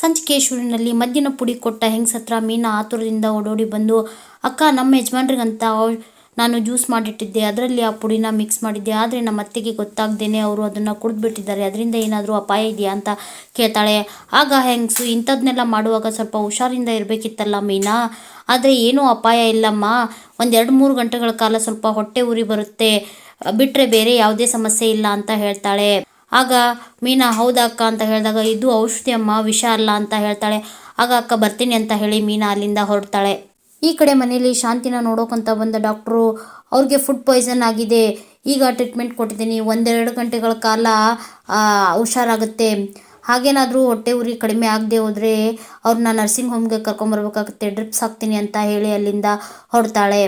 ಸಂಚಿಕೇಶ್ವರಿನಲ್ಲಿ ಮದ್ದಿನ ಪುಡಿ ಕೊಟ್ಟ ಹೆಂಗಸತ್ರ ಮೀನಾ ಆತುರದಿಂದ ಓಡೋಡಿ ಬಂದು, ಅಕ್ಕ, ನಮ್ಮ ಯಜಮಾನ್ರಿಗಂತ ನಾನು ಜ್ಯೂಸ್ ಮಾಡಿಟ್ಟಿದ್ದೆ. ಅದರಲ್ಲಿ ಆ ಪುಡಿನ ಮಿಕ್ಸ್ ಮಾಡಿದ್ದೆ. ಆದರೆ ನಮ್ಮ ಅತ್ತೆಗೆ ಗೊತ್ತಾಗ್ದೇನೆ ಅವರು ಅದನ್ನು ಕುಡಿದ್ಬಿಟ್ಟಿದ್ದಾರೆ. ಅದರಿಂದ ಏನಾದರೂ ಅಪಾಯ ಇದೆಯಾ? ಅಂತ ಕೇಳ್ತಾಳೆ. ಆಗ ಹೆಂಗಸು ಇಂಥದ್ದನ್ನೆಲ್ಲ ಮಾಡುವಾಗ ಸ್ವಲ್ಪ ಹುಷಾರಿಂದ ಇರಬೇಕಿತ್ತಲ್ಲ ಮೀನಾ. ಆದರೆ ಏನೂ ಅಪಾಯ ಇಲ್ಲಮ್ಮ. ಒಂದೆರಡು ಮೂರು ಗಂಟೆಗಳ ಕಾಲ ಸ್ವಲ್ಪ ಹೊಟ್ಟೆ ಉರಿ ಬರುತ್ತೆ. ಬಿಟ್ಟರೆ ಬೇರೆ ಯಾವುದೇ ಸಮಸ್ಯೆ ಇಲ್ಲ, ಅಂತ ಹೇಳ್ತಾಳೆ. ಆಗ ಮೀನಾ, ಹೌದಾ ಅಕ್ಕ? ಅಂತ ಹೇಳಿದಾಗ, ಇದು ಔಷಧಿ ಅಮ್ಮ, ವಿಷ ಅಲ್ಲ ಅಂತ ಹೇಳ್ತಾಳೆ. ಆಗ ಅಕ್ಕ, ಬರ್ತೀನಿ ಅಂತ ಹೇಳಿ ಮೀನಾ ಅಲ್ಲಿಂದ ಹೊರಡ್ತಾಳೆ. ಈ ಕಡೆ ಮನೆಯಲ್ಲಿ ಶಾಂತಿನ ನೋಡೋಕಂತ ಬಂದ ಡಾಕ್ಟ್ರು, ಅವ್ರಿಗೆ ಫುಡ್ ಪಾಯ್ಸನ್ ಆಗಿದೆ. ಈಗ ಟ್ರೀಟ್ಮೆಂಟ್ ಕೊಟ್ಟಿದ್ದೀನಿ. ಒಂದೆರಡು ಗಂಟೆಗಳ ಕಾಲ ಹುಷಾರಾಗುತ್ತೆ. ಹಾಗೇನಾದರೂ ಹೊಟ್ಟೆ ಉರಿ ಕಡಿಮೆ ಆಗದೆ ಹೋದರೆ ಅವ್ರನ್ನ ನರ್ಸಿಂಗ್ ಹೋಮ್ಗೆ ಕರ್ಕೊಂಬರ್ಬೇಕಾಗುತ್ತೆ ಡ್ರಿಪ್ಸ್ ಹಾಕ್ತೀನಿ ಅಂತ ಹೇಳಿ ಅಲ್ಲಿಂದ ಹೊರಡ್ತಾಳೆ.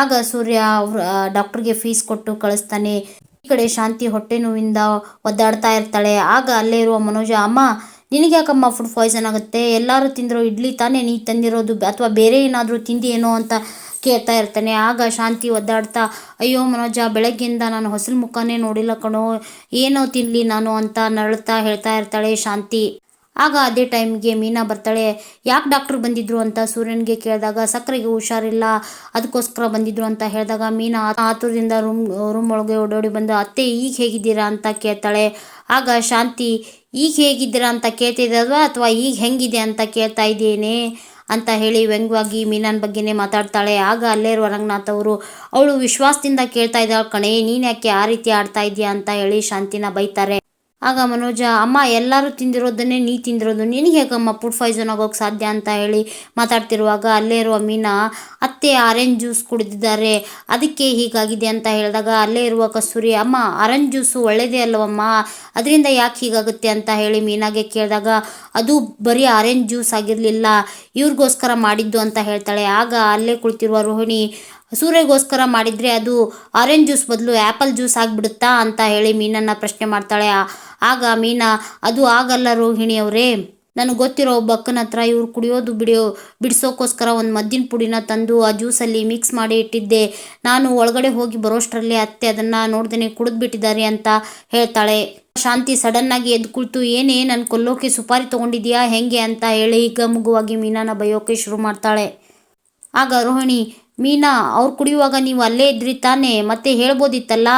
ಆಗ ಸೂರ್ಯ ಅವ್ರ ಡಾಕ್ಟ್ರಿಗೆ ಫೀಸ್ ಕೊಟ್ಟು ಕಳಿಸ್ತಾನೆ. ಕಡೆ ಶಾಂತಿ ಹೊಟ್ಟೆ ನೋವಿಂದ ಒದ್ದಾಡ್ತಾ ಇರ್ತಾಳೆ. ಆಗ ಅಲ್ಲೇ ಇರುವ ಮನೋಜ, ಅಮ್ಮ, ನಿನಗೆ ಯಾಕಮ್ಮ ಫುಡ್ ಪಾಯ್ಸನ್ ಆಗುತ್ತೆ? ಎಲ್ಲರೂ ತಿಂದಿರೋ ಇಡ್ಲಿ ತಾನೇ ನೀ ತಂದಿರೋದು? ಅಥವಾ ಬೇರೆ ಏನಾದರೂ ತಿಂದಿಯೇನೋ ಅಂತ ಕೇಳ್ತಾ ಇರ್ತಾನೆ. ಆಗ ಶಾಂತಿ ಒದ್ದಾಡ್ತಾ, ಅಯ್ಯೋ ಮನೋಜ, ಬೆಳಗ್ಗೆಯಿಂದ ನಾನು ಹೊಸಲು ಮುಖನೇ ನೋಡಿಲ್ಲ ಕಣೋ. ಏನೋ ತಿನ್ಲಿ ನಾನು ಅಂತ ನರಳ್ತಾ ಹೇಳ್ತಾ ಇರ್ತಾಳೆ ಶಾಂತಿ. ಆಗ ಅದೇ ಟೈಮ್ಗೆ ಮೀನಾ ಬರ್ತಾಳೆ. ಯಾಕೆ ಡಾಕ್ಟ್ರ್ ಬಂದಿದ್ರು ಅಂತ ಸೂರ್ಯನಿಗೆ ಕೇಳಿದಾಗ, ಸಕ್ಕರೆಗೆ ಹುಷಾರಿಲ್ಲ, ಅದಕ್ಕೋಸ್ಕರ ಬಂದಿದ್ರು ಅಂತ ಹೇಳಿದಾಗ ಮೀನಾ ಆತುರದಿಂದ ರೂಮ್ ರೂಮ್ ಒಳಗೆ ಓಡೋಡಿ ಬಂದು, ಅತ್ತೆ, ಈಗ ಹೇಗಿದ್ದೀರಾ? ಅಂತ ಕೇಳ್ತಾಳೆ. ಆಗ ಶಾಂತಿ, ಈಗ ಹೇಗಿದ್ದೀರಾ? ಅಂತ ಕೇಳ್ತಿದ್ದಲ್ವಾ ಅಥವಾ ಈಗ ಹೆಂಗಿದೆ? ಅಂತ ಕೇಳ್ತಾ ಇದ್ದೇನೆ ಅಂತ ಹೇಳಿ ವ್ಯಂಗ್ಯವಾಗಿ ಮೀನಾನ್ ಬಗ್ಗೆನೇ ಮಾತಾಡ್ತಾಳೆ. ಆಗ ಅಲ್ಲೇ ಇರುವ ರಂಗನಾಥ್ ಅವರು, ಅವಳು ವಿಶ್ವಾಸದಿಂದ ಕೇಳ್ತಾ ಇದ್ದಾಳೆ ಕಣೆ, ನೀನು ಯಾಕೆ ಆ ರೀತಿ ಆಡ್ತಾ ಇದೀಯಾ? ಅಂತ ಹೇಳಿ ಶಾಂತಿನ ಬೈತಾರೆ. ಆಗ ಮನೋಜ, ಅಮ್ಮ, ಎಲ್ಲರೂ ತಿಂದಿರೋದನ್ನೇ ನೀ ತಿಂದಿರೋದು. ನಿನಗೆ ಹೇಗಮ್ಮ ಫುಡ್ ಪಾಯ್ಸನ್ ಆಗೋಕೆ ಸಾಧ್ಯ ಅಂತ ಹೇಳಿ ಮಾತಾಡ್ತಿರುವಾಗ ಅಲ್ಲೇ ಇರುವ ಮೀನಾ, ಅತ್ತೆ ಆರೆಂಜ್ ಜ್ಯೂಸ್ ಕುಡಿದಿದ್ದಾರೆ. ಅದಕ್ಕೆ ಹೀಗಾಗಿದೆ ಅಂತ ಹೇಳಿದಾಗ ಅಲ್ಲೇ ಇರುವ ಕಸ್ತೂರಿ, ಅಮ್ಮ ಆರೆಂಜ್ ಜ್ಯೂಸು ಒಳ್ಳೆಯದೇ ಅಲ್ಲವಮ್ಮ? ಅದರಿಂದ ಯಾಕೆ ಹೀಗಾಗುತ್ತೆ ಅಂತ ಹೇಳಿ ಮೀನಾಗೆ ಕೇಳಿದಾಗ, ಅದು ಬರೀ ಆರೆಂಜ್ ಜ್ಯೂಸ್ ಆಗಿರಲಿಲ್ಲ. ಇವ್ರಿಗೋಸ್ಕರ ಮಾಡಿದ್ದು ಅಂತ ಹೇಳ್ತಾಳೆ. ಆಗ ಅಲ್ಲೇ ಕುಳಿತಿರುವ ರೋಹಿಣಿ, ಸೂರ್ಯಗೋಸ್ಕರ ಮಾಡಿದರೆ ಅದು ಆರೆಂಜ್ ಜ್ಯೂಸ್ ಬದಲು ಆ್ಯಪಲ್ ಜ್ಯೂಸ್ ಆಗಿಬಿಡುತ್ತಾ? ಅಂತ ಹೇಳಿ ಮೀನನ್ನು ಪ್ರಶ್ನೆ ಮಾಡ್ತಾಳೆ. ಆಗ ಮೀನಾ, ಅದು ಆಗಲ್ಲ ರೋಹಿಣಿ ಅವರೇ ನನಗೆ ಗೊತ್ತಿರೋ ಒಬ್ಬ ಅಕ್ಕನ ಹತ್ರ ಇವ್ರು ಕುಡಿಯೋದು ಬಿಡಿಯೋ ಬಿಡಿಸೋಕ್ಕೋಸ್ಕರ ಒಂದು ಮದ್ದಿನ ಪುಡಿನ ತಂದು ಆ ಜ್ಯೂಸಲ್ಲಿ ಮಿಕ್ಸ್ ಮಾಡಿ ಇಟ್ಟಿದ್ದೆ. ನಾನು ಒಳಗಡೆ ಹೋಗಿ ಬರೋಷ್ಟರಲ್ಲಿ ಅತ್ತೆ ಅದನ್ನು ನೋಡ್ದೇ ಕುಡಿದ್ಬಿಟ್ಟಿದ್ದಾರೆ ಅಂತ ಹೇಳ್ತಾಳೆ. ಶಾಂತಿ ಸಡನ್ನಾಗಿ ಎದ್ದು ಕುಳಿತು, ಏನೇ, ನಾನು ಕೊಲ್ಲೋಕೆ ಸುಪಾರಿ ತೊಗೊಂಡಿದ್ಯಾ? ಹೆಂಗೆ? ಅಂತ ಹೇಳಿ ಗಮುಗುವಾಗಿ ಮೀನಾನ ಬಯೋಕೆ ಶುರು ಮಾಡ್ತಾಳೆ. ಆಗ ರೋಹಿಣಿ ಮೀನಾ, ಅವ್ರು ಕುಡಿಯುವಾಗ ನೀವು ಅಲ್ಲೇ ಇದ್ರಿ ತಾನೇ? ಮತ್ತೆ ಹೇಳ್ಬೋದಿತ್ತಲ್ಲ?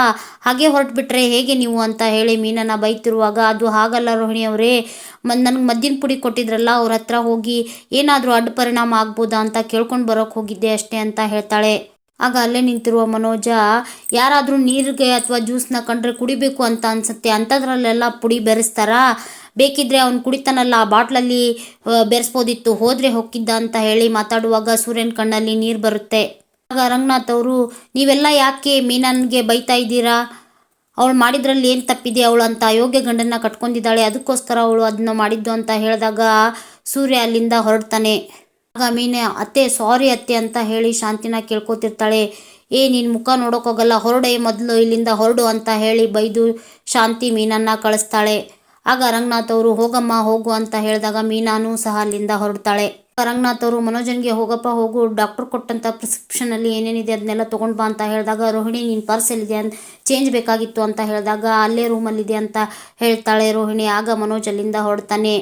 ಹಾಗೆ ಹೊರಟ್ಬಿಟ್ರೆ ಹೇಗೆ ನೀವು ಅಂತ ಹೇಳಿ ಮೀನನ್ನ ಬೈತಿರುವಾಗ, ಅದು ಹಾಗಲ್ಲ ರೋಹಿಣಿ ಅವರೇ, ಮ, ನನಗೆ ಮದ್ದಿನ ಪುಡಿ ಕೊಟ್ಟಿದ್ರಲ್ಲ, ಅವ್ರ ಹತ್ರ ಹೋಗಿ ಏನಾದರೂ ಅಡ್ಡ ಪರಿಣಾಮ ಆಗ್ಬೋದಾ ಅಂತ ಕೇಳ್ಕೊಂಡು ಬರೋಕ್ಕೆ ಹೋಗಿದ್ದೆ ಅಷ್ಟೇ, ಅಂತ ಹೇಳ್ತಾಳೆ. ಆಗ ಅಲ್ಲೇ ನಿಂತಿರುವ ಮನೋಜ, ಯಾರಾದರೂ ನೀರಿಗೆ ಅಥವಾ ಜ್ಯೂಸ್ನ ಕಂಡ್ರೆ ಕುಡಿಬೇಕು ಅಂತ ಅನ್ಸುತ್ತೆ ಅಂಥದ್ರಲ್ಲೆಲ್ಲ ಪುಡಿ ಬೆರೆಸ್ತಾರಾ? ಬೇಕಿದ್ರೆ ಅವ್ನು ಕುಡಿತಾನಲ್ಲ, ಆ ಬಾಟ್ಲಲ್ಲಿ ಬೆರೆಸ್ಬೋದಿತ್ತು, ಹೋದರೆ ಹೊಕ್ಕಿದ್ದ ಅಂತ ಹೇಳಿ ಮಾತಾಡುವಾಗ ಸೂರ್ಯನ ಕಣ್ಣಲ್ಲಿ ನೀರು ಬರುತ್ತೆ. ಆಗ ರಂಗನಾಥ್ ಅವರು, ನೀವೆಲ್ಲ ಯಾಕೆ ಮೀನನ್ಗೆ ಬೈತಾ ಇದ್ದೀರಾ? ಅವಳು ಮಾಡಿದ್ರಲ್ಲಿ ಏನು ತಪ್ಪಿದೆ? ಅವಳು ಅಂತ ಅಯೋಗ್ಯ ಗಂಡನ್ನ ಕಟ್ಕೊಂಡಿದ್ದಾಳೆ, ಅದಕ್ಕೋಸ್ಕರ ಅವಳು ಅದನ್ನ ಮಾಡಿದ್ದು ಅಂತ ಹೇಳಿದಾಗ ಸೂರ್ಯ ಅಲ್ಲಿಂದ ಹೊರಡ್ತಾನೆ. ಆಗ ಮೀನೆ, ಅತ್ತೆ, ಸಾರಿ ಅತ್ತೆ ಅಂತ ಹೇಳಿ ಶಾಂತಿನ ಕೇಳ್ಕೊತಿರ್ತಾಳೆ. ಏ ನಿನ್ನ ಮುಖ ನೋಡೋಕ್ಕೋಗಲ್ಲ, ಹೊರಡೆ ಮೊದಲು ಇಲ್ಲಿಂದ ಹೊರಡು ಅಂತ ಹೇಳಿ ಬೈದು ಶಾಂತಿ ಮೀನನ್ನು ಕಳಿಸ್ತಾಳೆ. ಆಗ ರಂಗನಾಥ್ ಅವರು, ಹೋಗಮ್ಮ ಹೋಗು ಅಂತ ಹೇಳಿದಾಗ ಮೀನಾನು ಸಹ ಅಲ್ಲಿಂದ ಹೊರಡ್ತಾಳೆ. ರಂಗನಾಥ್ ಅವರು, ಮನೋಜನ್ಗೆ ಹೋಗಪ್ಪ ಹೋಗು ಡಾಕ್ಟರ್ ಕೊಟ್ಟಂಥ ಪ್ರಿಸ್ಕ್ರಿಪ್ಷನಲ್ಲಿ ಏನೇನಿದೆ ಅದನ್ನೆಲ್ಲ ತೊಗೊಂಡು ಬಾ ಅಂತ ಹೇಳಿದಾಗ, ರೋಹಿಣಿ ನಿನ್ ಪರ್ಸ್ ಎಲ್ಲಿದೆ ಅಂತ ಚೇಂಜ್ ಬೇಕಾಗಿತ್ತು ಅಂತ ಹೇಳಿದಾಗ ಅಲ್ಲೇ ರೂಮಲ್ಲಿದೆ ಅಂತ ಹೇಳ್ತಾಳೆ ರೋಹಿಣಿ. ಆಗ ಮನೋಜ್ ಅಲ್ಲಿಂದ ಹೊರಡ್ತಾನೆ.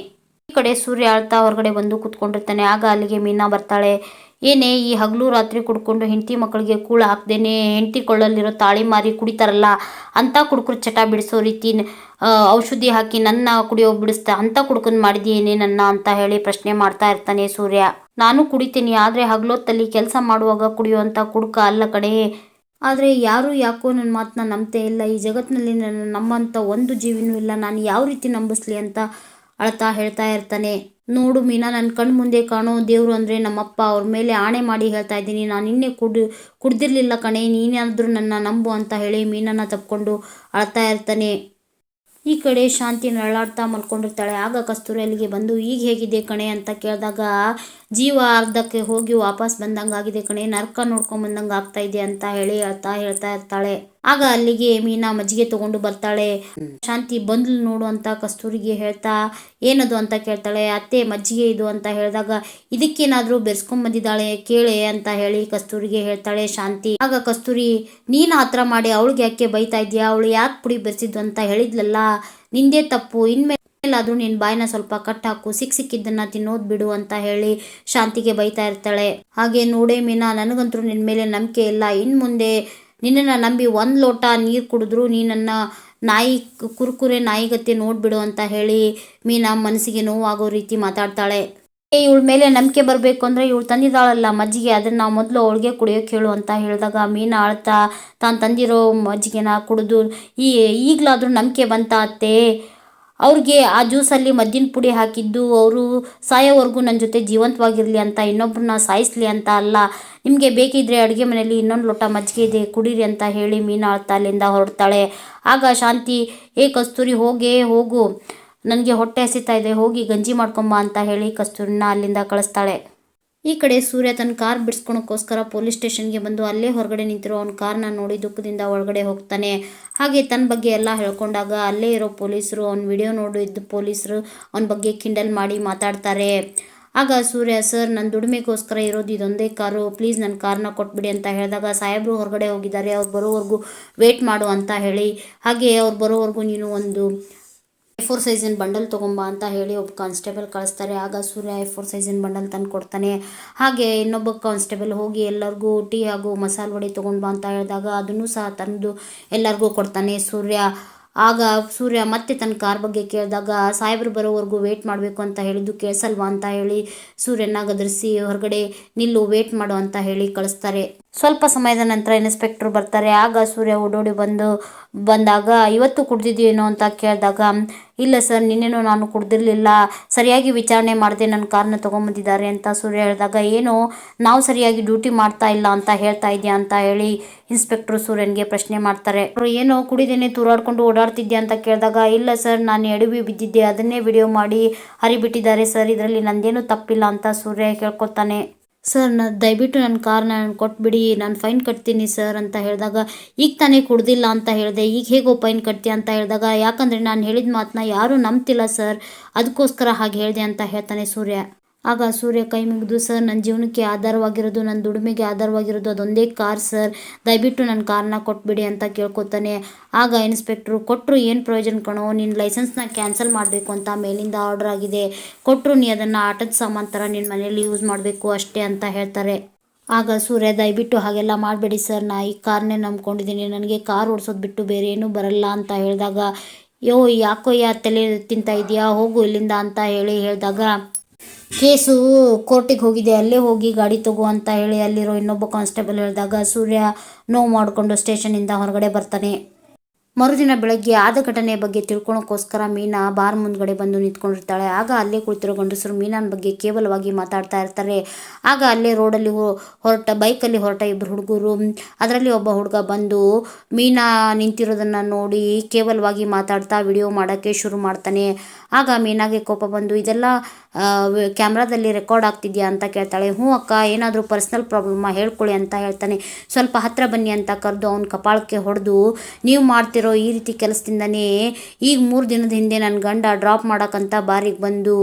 ಈ ಕಡೆ ಸೂರ್ಯ ಆಳ್ತಾ ಹೊರಗಡೆ ಬಂದು ಕೂತ್ಕೊಂಡಿರ್ತಾನೆ. ಆಗ ಅಲ್ಲಿಗೆ ಮೀನಾ ಬರ್ತಾಳೆ. ಏನೇ, ಈ ಹಗಲು ರಾತ್ರಿ ಕುಡ್ಕೊಂಡು ಹೆಂಡತಿ ಮಕ್ಕಳಿಗೆ ಕೂಳ ಹಾಕ್ದೇನೆ ಹೆಂಡತಿ ಕೊಳ್ಳಲ್ಲಿರೋ ತಾಳಿ ಮಾರಿ ಕುಡಿತಾರಲ್ಲ, ಅಂಥ ಕುಡ್ಕರು ಚಟ ಬಿಡಿಸೋ ರೀತಿ ಔಷಧಿ ಹಾಕಿ ನನ್ನ ಕುಡಿಯೋ ಬಿಡಿಸ್ತಾ, ಅಂಥ ಕುಡ್ಕೊಂಡು ಮಾಡಿದ್ಯೇನೆ ನನ್ನ ಅಂತ ಹೇಳಿ ಪ್ರಶ್ನೆ ಮಾಡ್ತಾ ಇರ್ತಾನೆ ಸೂರ್ಯ. ನಾನು ಕುಡಿತೀನಿ, ಆದರೆ ಹಗಲೊತ್ತಲ್ಲಿ ಕೆಲಸ ಮಾಡುವಾಗ ಕುಡಿಯುವಂಥ ಕುಡ್ಕ ಅಲ್ಲ ಕಡೆ ಆದರೆ ಯಾರು ಯಾಕೋ ನನ್ನ ಮಾತನ್ನ ನಂಬ್ತೇ ಇಲ್ಲ, ಈ ಜಗತ್ತಿನಲ್ಲಿ ನನ್ನ ನಮ್ಮಂಥ ಒಂದು ಜೀವಿನೂ ಇಲ್ಲ, ನಾನು ಯಾವ ರೀತಿ ನಂಬಿಸ್ಲಿ ಅಂತ ಅಳ್ತಾ ಹೇಳ್ತಾ ಇರ್ತಾನೆ, ನೋಡು ಮೀನಾ ನನ್ನ ಕಣ್ಣು ಮುಂದೆ ಕಾಣೋ ದೇವರು ಅಂದರೆ ನಮ್ಮಪ್ಪ, ಅವ್ರ ಮೇಲೆ ಆಣೆ ಮಾಡಿ ಹೇಳ್ತಾ ಇದ್ದೀನಿ. ನಾನು ನಿನ್ನೆ ಕುಡಿ, ಕುಡ್ದಿರ್ಲಿಲ್ಲ ಕಣೆ ನೀನಾದರೂ ನನ್ನ ನಂಬು ಅಂತ ಹೇಳಿ ಮೀನನ್ನು ತಪ್ಕೊಂಡು ಅಳ್ತಾ ಇರ್ತಾನೆ. ಈ ಕಡೆ ಶಾಂತಿ ನರಳಾಡ್ತಾ ಮಲ್ಕೊಂಡಿರ್ತಾಳೆ. ಆಗ ಕಸ್ತೂರಿ ಅಲ್ಲಿಗೆ ಬಂದು, ಈಗ ಹೇಗಿದೆ ಕಣೆ? ಅಂತ ಕೇಳಿದಾಗ, ಜೀವ ಅರ್ಧಕ್ಕೆ ಹೋಗಿ ವಾಪಸ್ ಬಂದಂಗೆ ಆಗಿದೆ ಕಣೆ. ನರ್ಕ ನೋಡ್ಕೊಂಬಂದಂಗೆ ಆಗ್ತಾ ಇದೆ ಅಂತ ಹೇಳಿ ಅಳ್ತಾ ಹೇಳ್ತಾ ಇರ್ತಾಳೆ. ಆಗ ಅಲ್ಲಿಗೆ ಮೀನಾ ಮಜ್ಜಿಗೆ ತಗೊಂಡು ಬರ್ತಾಳೆ. ಶಾಂತಿ ಬಂದ್ಲು ನೋಡು ಅಂತ ಕಸ್ತೂರಿಗೆ ಹೇಳ್ತಾ, ಏನದು ಅಂತ ಕೇಳ್ತಾಳೆ, ಅತ್ತೆ ಮಜ್ಜಿಗೆ ಇದು ಅಂತ ಹೇಳಿದಾಗ ಇದಕ್ಕೇನಾದ್ರೂ ಬೆರೆಸ್ಕೊಂಡ್ ಬಂದಿದ್ದಾಳೆ ಕೇಳೆ ಅಂತ ಹೇಳಿ ಕಸ್ತೂರಿಗೆ ಹೇಳ್ತಾಳೆ ಶಾಂತಿ. ಆಗ ಕಸ್ತೂರಿ, ನೀನು ಥರ ಮಾಡಿ ಅವಳಿಗೆ ಯಾಕೆ ಬೈತಾ ಇದೀಯಾ ಅವಳು ಯಾಕೆ ಪುಡಿ ಬೆರೆಸಿದ್ದು ಅಂತ ಹೇಳಿದ್ಲಲ್ಲ, ನಿಂದೇ ತಪ್ಪು. ಇನ್ಮೇಲೆ ಆದ್ರೂ ನಿನ್ ಬಾಯಿನ ಸ್ವಲ್ಪ ಕಟ್ ಹಾಕು. ಸಿಕ್ ಸಿಕ್ಕಿದ್ದನ್ನ ತಿನ್ನೋದು ಬಿಡು ಅಂತ ಹೇಳಿ ಶಾಂತಿಗೆ ಬೈತಾ ಇರ್ತಾಳೆ. ಹಾಗೆ ನೋಡೇ ಮೀನಾ, ನನಗಂತೂ ನಿನ್ ಮೇಲೆ ನಂಬಿಕೆ ಇಲ್ಲ. ಇನ್ ಮುಂದೆ ನಿನ್ನನ್ನು ನಂಬಿ ಒಂದು ಲೋಟ ನೀರು ಕುಡಿದ್ರು ನೀನನ್ನು ನಾಯಿ ಕುರುಕುರೆ ನಾಯಿಗತ್ತೆ ನೋಡಿಬಿಡು ಅಂತ ಹೇಳಿ ಮೀನಾ ಮನಸ್ಸಿಗೆ ನೋವಾಗೋ ರೀತಿ ಮಾತಾಡ್ತಾಳೆ. ಇವಳ ಮೇಲೆ ನಂಬಿಕೆ ಬರಬೇಕು ಅಂದರೆ ಇವಳು ತಂದಿದ್ದಾಳಲ್ಲ ಮಜ್ಜಿಗೆ, ಅದನ್ನು ನಾವು ಮೊದಲು ಅವಳಿಗೆ ಕುಡಿಯೋಕೆ ಹೇಳು ಅಂತ ಹೇಳಿದಾಗ ಮೀನು ಆಳ್ತಾ ತಾನು ತಂದಿರೋ ಮಜ್ಜಿಗೆನ ಕುಡಿದು ಈ ಈಗಲಾದರೂ ನಂಬಿಕೆ ಬಂತ ಅತ್ತೆ? ಅವ್ರಿಗೆ ಆ ಜ್ಯೂಸಲ್ಲಿ ಮದ್ದಿನ ಪುಡಿ ಹಾಕಿದ್ದು, ಅವರು ಸಾಯೋವರೆಗೂ ನನ್ನ ಜೊತೆ ಜೀವಂತವಾಗಿರಲಿ ಅಂತ ಇನ್ನೊಬ್ಬರನ್ನ ಸಾಯಿಸ್ಲಿ ಅಂತ ಅಲ್ಲ. ನಿಮಗೆ ಬೇಕಿದ್ರೆ ಅಡುಗೆ ಮನೆಯಲ್ಲಿ ಇನ್ನೊಂದು ಲೋಟ ಮಜ್ಜಿಗೆ ಇದೆ ಕುಡೀರಿ ಅಂತ ಹೇಳಿ ಮೀನು ಅಳ್ತಾ ಅಲ್ಲಿಂದ ಹೊರಡ್ತಾಳೆ. ಆಗ ಶಾಂತಿ, ಏ ಕಸ್ತೂರಿ, ಹೋಗೇ, ಹೋಗು. ನನಗೆ ಹೊಟ್ಟೆ ಹಸಿತಾ ಇದೆ, ಹೋಗಿ ಗಂಜಿ ಮಾಡ್ಕೊಂಬ ಅಂತ ಹೇಳಿ ಕಸ್ತೂರಿನ ಅಲ್ಲಿಂದ ಕಳಿಸ್ತಾಳೆ. ಈ ಕಡೆ ಸೂರ್ಯ ತನ್ನ ಕಾರ್ ಬಿಡಿಸ್ಕೊಳಕ್ಕೋಸ್ಕರ ಪೊಲೀಸ್ ಸ್ಟೇಷನ್ಗೆ ಬಂದು ಅಲ್ಲೇ ಹೊರಗಡೆ ನಿಂತಿರೋ ಅವ್ನ ಕಾರ್ನ ನೋಡಿ ದುಃಖದಿಂದ ಒಳಗಡೆ ಹೋಗ್ತಾನೆ. ಹಾಗೆ ತನ್ನ ಬಗ್ಗೆ ಎಲ್ಲ ಹೇಳ್ಕೊಂಡಾಗ ಅಲ್ಲೇ ಇರೋ ಪೊಲೀಸರು, ಅವ್ನ ವಿಡಿಯೋ ನೋಡಿದ್ದು ಪೊಲೀಸರು ಅವನ ಬಗ್ಗೆ ಕಿಂಡಲ್ ಮಾಡಿ ಮಾತಾಡ್ತಾರೆ. ಆಗ ಸೂರ್ಯ, ಸರ್ ನನ್ನ ದುಡಿಮೆಗೋಸ್ಕರ ಇರೋದು ಇದೊಂದೇ ಕಾರು, ಪ್ಲೀಸ್ ನನ್ನ ಕಾರ್ನ ಕೊಟ್ಬಿಡಿ ಅಂತ ಹೇಳಿದಾಗ ಸಾಹೇಬರು ಹೊರಗಡೆ ಹೋಗಿದ್ದಾರೆ. ಅವ್ರು ಬರೋವರೆಗೂ ವೇಟ್ ಮಾಡು ಅಂತ ಹೇಳಿ. ಹಾಗೆ ಅವ್ರು ಬರೋವರೆಗೂ ನೀನು ಒಂದು ಫೋರ್ ಸೈಜಿನ ಬಂಡಲ್ ತೊಗೊಂಬ ಅಂತ ಹೇಳಿ ಒಬ್ಬ ಕಾನ್ಸ್ಟೇಬಲ್ ಕಳಿಸ್ತಾರೆ. ಆಗ ಸೂರ್ಯ ಐ ಫೋರ್ ಸೈಜಿನ ಬಂಡಲ್ ತಂದು ಕೊಡ್ತಾನೆ. ಹಾಗೆ ಇನ್ನೊಬ್ಬ ಕಾನ್ಸ್ಟೇಬಲ್ ಹೋಗಿ ಎಲ್ಲರಿಗೂ ಟೀ ಹಾಗೂ ಮಸಾಲೆ ವಡೆ ತೊಗೊಂಡು ಬಾ ಅಂತ ಹೇಳಿದಾಗ ಅದನ್ನು ಸಹ ತಂದು ಎಲ್ಲರಿಗೂ ಕೊಡ್ತಾನೆ ಸೂರ್ಯ. ಆಗ ಸೂರ್ಯ ಮತ್ತೆ ತನ್ನ ಕಾರ್ ಬಗ್ಗೆ ಕೇಳಿದಾಗ, ಸಾಹೇಬರು ಬರೋವರೆಗೂ ವೇಟ್ ಮಾಡಬೇಕು ಅಂತ ಹೇಳಿದ್ದು ಕೇಳಿಸಲ್ವಾ? ಅಂತ ಹೇಳಿ ಸೂರ್ಯನ ಗದರಿಸಿ, ಹೊರಗಡೆ ನಿಲ್ಲು ವೇಟ್ ಮಾಡು ಅಂತ ಹೇಳಿ ಕಳಿಸ್ತಾರೆ. ಸ್ವಲ್ಪ ಸಮಯದ ನಂತರ ಇನ್ಸ್ಪೆಕ್ಟರ್ ಬರ್ತಾರೆ. ಆಗ ಸೂರ್ಯ ಓಡೋಡಿ ಬಂದು, ಬಂದಾಗ, ಇವತ್ತು ಕುಡ್ದಿದ್ದೀನೋ ಅಂತ ಕೇಳಿದಾಗ, ಇಲ್ಲ ಸರ್, ನಿನ್ನೆನೂ ನಾನು ಕುಡ್ದಿರಲಿಲ್ಲ. ಸರಿಯಾಗಿ ವಿಚಾರಣೆ ಮಾಡಿದೆ ನನ್ನ ಕಾರನ್ನ ತೊಗೊಂಬಂದಿದ್ದಾರೆ ಅಂತ ಸೂರ್ಯ ಹೇಳಿದಾಗ, ಏನು? ನಾವು ಸರಿಯಾಗಿ ಡ್ಯೂಟಿ ಮಾಡ್ತಾ ಇಲ್ಲ ಅಂತ ಹೇಳ್ತಾ ಇದೆಯಾ? ಅಂತ ಹೇಳಿ ಇನ್ಸ್ಪೆಕ್ಟರ್ ಸೂರ್ಯನ್ಗೆ ಪ್ರಶ್ನೆ ಮಾಡ್ತಾರೆ. ಅವರು ಏನೋ ಕುಡಿದೇನೆ ತೂರಾಡ್ಕೊಂಡು ಓಡಾಡ್ತಿದ್ದೆ ಅಂತ ಕೇಳಿದಾಗ, ಇಲ್ಲ ಸರ್, ನಾನು ಎಡವಿ ಬಿದ್ದಿದ್ದೆ. ಅದನ್ನೇ ವಿಡಿಯೋ ಮಾಡಿ ಹರಿಬಿಟ್ಟಿದ್ದಾರೆ ಸರ್. ಇದರಲ್ಲಿ ನಂದೇನು ತಪ್ಪಿಲ್ಲ ಅಂತ ಸೂರ್ಯ ಕೇಳ್ಕೊತಾನೆ ಸರ್ ನಾನು ದಯವಿಟ್ಟು ನನ್ನ ಕಾರ್ನ ಕೊಟ್ಬಿಡಿ, ನಾನು ಫೈನ್ ಕಟ್ತೀನಿ ಸರ್ ಅಂತ ಹೇಳಿದಾಗ, ಈಗ ತಾನೇ ಕುಡ್ದಿಲ್ಲ, ಅಂತ ಹೇಳಿದೆ. ಈಗ ಹೇಗೋ ಫೈನ್ ಕಟ್ತೀಯ, ಅಂತ ಹೇಳಿದಾಗ, ಯಾಕಂದರೆ ನಾನು ಹೇಳಿದ ಮಾತನ್ನ ಯಾರೂ ನಂಬ್ತಿಲ್ಲ ಸರ್ ಅದಕ್ಕೋಸ್ಕರ ಹಾಗೆ ಹೇಳಿದೆ ಅಂತ ಹೇಳ್ತಾನೆ ಸೂರ್ಯ. ಆಗ ಸೂರ್ಯ ಕೈ ಮುಗಿದು, ಸರ್ ನನ್ನ ಜೀವನಕ್ಕೆ ಆಧಾರವಾಗಿರೋದು ನನ್ನ ದುಡಿಮೆಗೆ ಆಧಾರವಾಗಿರೋದು, ಅದೊಂದೇ ಕಾರ್, ಸರ್. ದಯವಿಟ್ಟು ನನ್ನ ಕಾರ್ನ ಕೊಟ್ಬಿಡಿ ಅಂತ ಕೇಳ್ಕೊತಾನೆ. ಆಗ ಇನ್ಸ್ಪೆಕ್ಟ್ರು ಕೊಟ್ಟರು ಏನು ಪ್ರಯೋಜನ ಕಣೋ? ನಿನ್ನ ಲೈಸೆನ್ಸ್ನ ಕ್ಯಾನ್ಸಲ್ ಮಾಡಬೇಕು ಅಂತ ಮೇಲಿಂದ ಆರ್ಡರ್ ಆಗಿದೆ. ಕೊಟ್ಟರು ನೀ ಅದನ್ನು ಆಟದ ಸಾಮಾನು ಥರ ನಿನ್ನ ಮನೇಲಿ ಯೂಸ್ ಮಾಡಬೇಕು ಅಷ್ಟೇ ಅಂತ ಹೇಳ್ತಾರೆ. ಆಗ ಸೂರ್ಯ, ದಯವಿಟ್ಟು ಹಾಗೆಲ್ಲ ಮಾಡಬೇಡಿ, ಸರ್. ನಾ ಈ ಕಾರ್ನೇ ನಂಬ್ಕೊಂಡಿದ್ದೀನಿ. ನನಗೆ ಕಾರ್ ಓಡಿಸೋದು ಬಿಟ್ಟು ಬೇರೆ ಏನೂ ಬರಲ್ಲ ಅಂತ ಹೇಳಿದಾಗ, ಯೋ, ಯಾಕೋ ಯಾ ತಲೆ ತಿಂತ ಇದೆಯಾ? ಹೋಗು ಇಲ್ಲಿಂದ ಅಂತ ಹೇಳಿ ಹೇಳಿದಾಗ ಕೇಸು ಕೋರ್ಟಿಗೆ ಹೋಗಿದೆ, ಅಲ್ಲೇ ಹೋಗಿ ಗಾಡಿ ತಗೋ ಅಂತ ಹೇಳಿ ಅಲ್ಲಿರೋ ಇನ್ನೊಬ್ಬ ಕಾನ್ಸ್ಟೇಬಲ್ ಹೇಳಿದಾಗ ಸೂರ್ಯ ನೋವು ಮಾಡಿಕೊಂಡು ಸ್ಟೇಷನಿಂದ ಹೊರಗಡೆ ಬರ್ತಾನೆ. ಮರುದಿನ ಬೆಳಗ್ಗೆ ಆದ ಘಟನೆ ಬಗ್ಗೆ ತಿಳ್ಕೊಳೋಕ್ಕೋಸ್ಕರ ಮೀನಾ ಬಾರ್ ಮುಂದ್ಗಡೆ ಬಂದು ನಿಂತ್ಕೊಂಡಿರ್ತಾಳೆ. ಆಗ ಅಲ್ಲೇ ಕುಳಿತಿರೋ ಗಂಡಸರು ಮೀನಾನ ಬಗ್ಗೆ ಕೇವಲವಾಗಿ ಮಾತಾಡ್ತಾ ಇರ್ತಾರೆ. ಆಗ ಅಲ್ಲೇ ರೋಡಲ್ಲಿ ಹೊರಟ, ಬೈಕಲ್ಲಿ ಹೊರಟ ಇಬ್ಬರು ಹುಡುಗರು. ಅದರಲ್ಲಿ ಒಬ್ಬ ಹುಡುಗ ಬಂದು ಮೀನಾ ನಿಂತಿರೋದನ್ನು ನೋಡಿ ಕೇವಲವಾಗಿ ಮಾತಾಡ್ತಾ ವಿಡಿಯೋ ಮಾಡೋಕ್ಕೆ ಶುರು ಮಾಡ್ತಾನೆ. ಆಗ ಮೀನಾಗೆ ಕೋಪ ಬಂದು, ಇದೆಲ್ಲ ಕ್ಯಾಮ್ರಾದಲ್ಲಿ ರೆಕಾರ್ಡ್ ಆಗ್ತಿದ್ಯಾ? ಅಂತ ಕೇಳ್ತಾಳೆ. ಹ್ಞೂ ಅಕ್ಕ, ಏನಾದರೂ ಪರ್ಸ್ನಲ್ ಪ್ರಾಬ್ಲಮ್ಮ? ಹೇಳ್ಕೊಳ್ಳಿ ಅಂತ ಹೇಳ್ತಾನೆ. ಸ್ವಲ್ಪ ಹತ್ರ ಬನ್ನಿ ಅಂತ ಕರೆದು ಅವ್ನ ಕಪಾಳಕ್ಕೆ ಹೊಡೆದು, ನೀವು ಮಾಡ್ತಿರೋ ಈ ರೀತಿ ಕೆಲಸದಿಂದನೇ ಈಗ ಮೂರು ದಿನದ ಹಿಂದೆ ನನ್ನ ಗಂಡ ಡ್ರಾಪ್ ಮಾಡೋಕ್ಕಂತ ಬಾರಿಗೆ ಬಂದು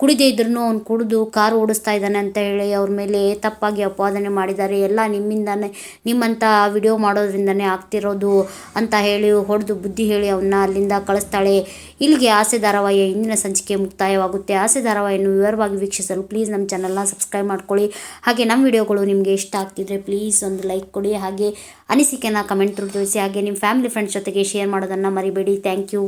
ಕುಡಿದೇ ಇದ್ರೂ ಅವ್ನು ಕುಡಿದು ಕಾರು ಓಡಿಸ್ತಾ ಇದ್ದಾನೆ ಅಂತ ಹೇಳಿ ಅವ್ರ ಮೇಲೆ ತಪ್ಪಾಗಿ ಅಪವಾದನೆ ಮಾಡಿದ್ದಾರೆ. ಎಲ್ಲ ನಿಮ್ಮಿಂದಾನೇ ನಿಮ್ಮಂಥ ವಿಡಿಯೋ ಮಾಡೋದ್ರಿಂದನೇ ಆಗ್ತಿರೋದು ಅಂತ ಹೇಳಿ ಹೊಡೆದು ಬುದ್ಧಿ ಹೇಳಿ ಅವನ್ನ ಅಲ್ಲಿಂದ ಕಳಿಸ್ತಾಳೆ. ಇಲ್ಲಿಗೆ ಆಸೆ ಧಾರಾವಾಹಿಯ ಇಂದಿನ ಸಂಚಿಕೆ ಮುಕ್ತಾಯವಾಗುತ್ತೆ. ಆಸೆ ಧಾರಾವಾಹಿಯನ್ನು ವಿವರವಾಗಿ ವೀಕ್ಷಿಸಲು ಪ್ಲೀಸ್ ನಮ್ಮ ಚಾನಲ್ನ ಸಬ್ಸ್ಕ್ರೈಬ್ ಮಾಡ್ಕೊಳ್ಳಿ. ಹಾಗೆ ನಮ್ಮ ವಿಡಿಯೋಗಳು ನಿಮಗೆ ಇಷ್ಟ ಆಗ್ತಿದ್ರೆ ಪ್ಲೀಸ್ ಒಂದು ಲೈಕ್ ಕೊಡಿ. ಹಾಗೆ ಅನಿಸಿಕೆನ ಕಮೆಂಟ್ ತಿಳಿಸಿ. ಹಾಗೆ ನಿಮ್ಮ ಫ್ಯಾಮಿಲಿ ಫ್ರೆಂಡ್ಸ್ ಜೊತೆಗೆ ಶೇರ್ ಮಾಡೋದನ್ನು ಮರಿಬೇಡಿ. Thank you